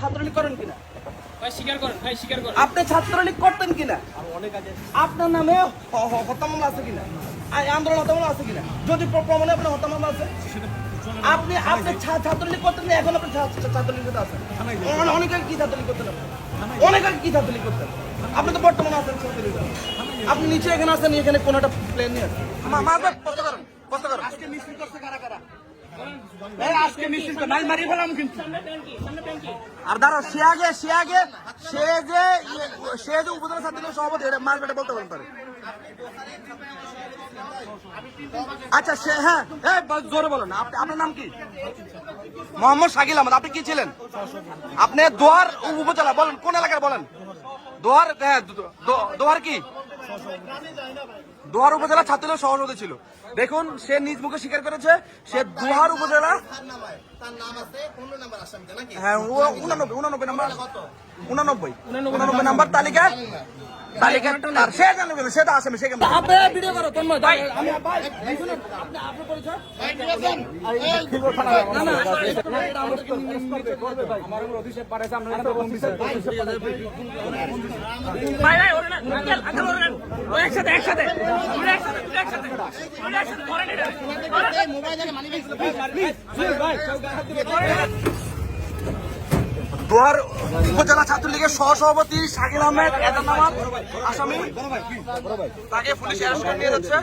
ছাত্রলীগ করেন কিনা? ভাই স্বীকার করেন ভাই স্বীকার করেন। আপনি ছাত্রলীগ করতেন কিনা? আপনার নামে হত্যা মামলা আছে কিনা? আন্দোলন হত্যা মামলা আছে কিনা? যদি প্র- প্রমাণে আপনার হত্যা মামলা আছে? আপনি আপনি ছাত্রলীগ করতেন না এখন আপনি ছা- ছা- আছেন। অনে- অনেক আগে কি ছাত্রলীগ করতেন? অনেক আগে কি ছাত্রলীগ করতেন? আপনি তো বর্তমানে আছেন ছাত্রলীগে। আপনি নিচে এখানে আছেন এখানে কোন একটা প্লেন নিয়ে আছেন। মা- কষ্ট করেন কষ্ট করেন। আজকে মিছিল করছে কারা কারা? আজকে মিছিল নাই মারি ফেলাম কিন্তু। সামনে ট্যাঙ্কি সামনে ট্যাঙ্কি আর দাঁড়াও সে আগে সে আগে সে যে সে যে উপজেলা ছাত্রলীগ সভাপতি এটা মারবে বলতে পারেন পারে আচ্ছা সে হ্যাঁ হ্যাঁ জোরে বলেন আপনি আপনার নাম কি? মোহাম্মদ শাকিল আহমদ আপনি কি ছিলেন? আপনি দোয়ার উপজেলা বলেন কোন এলাকার বলেন? দোয়ার হ্যাঁ দোয়ার কি? দোহার উপজেলা ছাত্রলীগের সভাপতি ছিল। দেখুন সে নিজ মুখে স্বীকার করেছে সে দোহার উপজেলা তার নাম আছে পনেরো নাম্বার আসামিটা নাকি? হ্যাঁ উনানব্বই উনানব্বই নাম্বার। উনানব্বই। উনানব্বই নাম্বার তালিকা একসাথে একসাথে একসাথে দুটো একসাথে দুটো একসাথে করেন এটা দোহার উপজেলা ছাত্রলীগের সহসভাপতি শাকিল আহমেদ আসামি। তাকে পুলিশ অ্যারেস্ট নিয়ে যাচ্ছে।